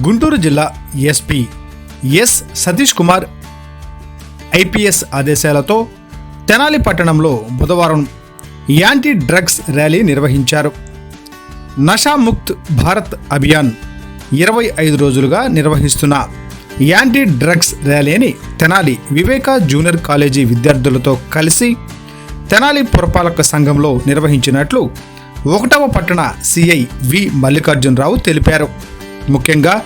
గుంటూరు జిల్లా SP S Satish Kumar IPS ఆదేశాలతో తెనాలి పట్టణంలో బుధవారం యాంటీ డ్రగ్స్ ర్యాలీ నిర్వహించారు. నషాముక్త్ భారత్ అభియాన్ ఇరవై ఐదు రోజులుగా నిర్వహిస్తున్న యాంటీ డ్రగ్స్ ర్యాలీని తెనాలి వివేకా జూనియర్ కాలేజీ విద్యార్థులతో కలిసి తెనాలి పురపాలక సంఘంలో నిర్వహించినట్లు ఒకటవ పట్టణ సిఐ వి మల్లికార్జునరావు తెలిపారు. ముఖ్యంగా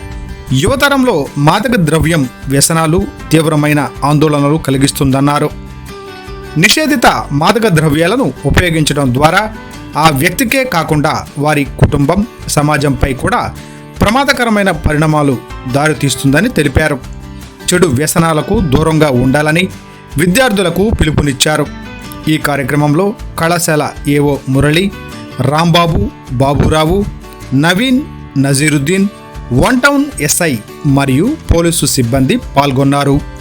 యువతరంలో మాదక ద్రవ్యం వ్యసనాలు తీవ్రమైన ఆందోళనలు కలిగిస్తుందన్నారు. నిషేధిత మాదక ద్రవ్యాలను ఉపయోగించడం ద్వారా ఆ వ్యక్తికే కాకుండా వారి కుటుంబం సమాజంపై కూడా ప్రమాదకరమైన పరిణామాలు దారితీస్తుందని తెలిపారు. చెడు వ్యసనాలకు దూరంగా ఉండాలని విద్యార్థులకు పిలుపునిచ్చారు. ఈ కార్యక్రమంలో కళాశాల AO Murali Rambabu Baburao Naveen Nasiruddin one town SI మరియు పోలీసు సిబ్బంది పాల్గొన్నారు.